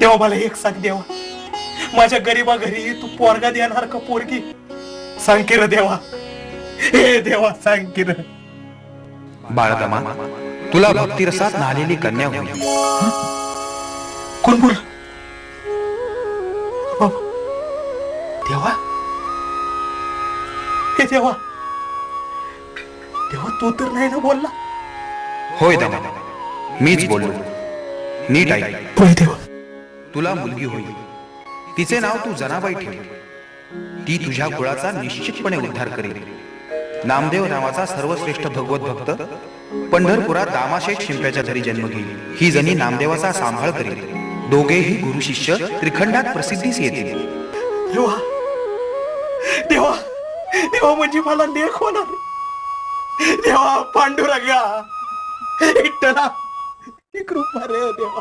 देवा मला एक सांग देवा. माझ्या गरीबा घरी तू पोरगा देणार का पोरगी? सांग की र देवा. हे देवा सांग की र. बाळदमा तुला भक्तिरसात नालेली कन्या होईल. कोण बोल? देवा? हे देवा. देवा तू तर नाही ना बोलला? होय दमा मीच बोललो. नीट ऐक. होय देवा. तुला मुलगी होईल. तिचे नाव तू जनाबाई ठेव. ती तुझ्या कुळाचा निश्चितपणे उद्धार करेल. नामदेव नावाचा सर्वश्रेष्ठ भगवत भक्त पंढरपुरात दामाशेठ शिंप्याच्या घरी जन्म घेईल. ही जणी नामदेवाचा सांभाळ करेल. दोघेही गुरु शिष्य त्रिखंडात प्रसिद्धीस येतील. देवा देवा देवा म्हणजे मला लेख होणार. देवा पांडुरंगा विठ्ठला ही कृपा रे देवा.